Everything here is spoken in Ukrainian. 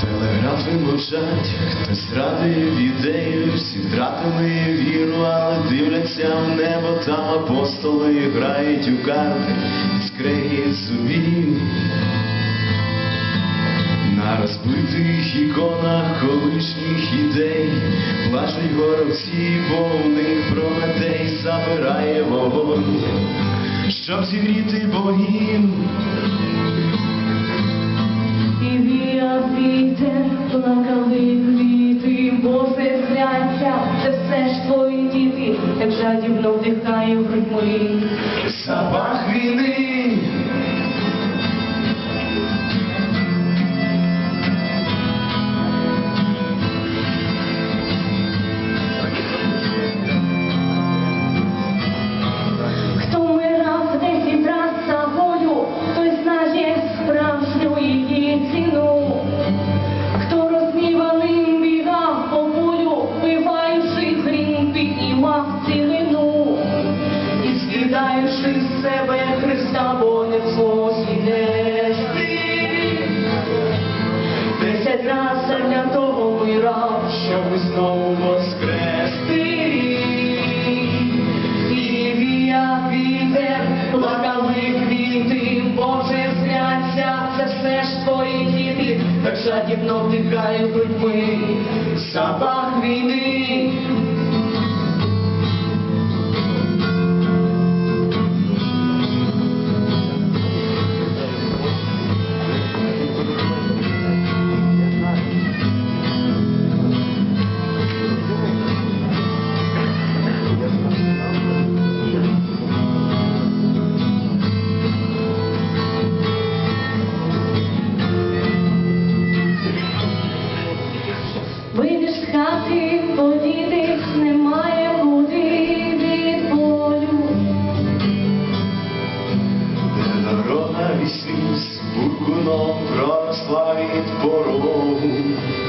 Телеграфи мовчать, хтось радує ідею, всі втратили віру, але дивляться в небо, там апостоли грають у карти, скриють сувів. На розбитих іконах колишніх ідей плачуть горобці, бо у них Прометей забирає вогонь, щоб зігріти богів. І віяв вітер, плакали квіти, Боже кляття, це все ж твої діти, як жадібно вдихає в грудь мої. Запах війни. Щоб знову воскрести. І вітер, плакали квіти, Боже зляться, це все ж твої діти, так жадібно вдихає людьми, запах війни, por.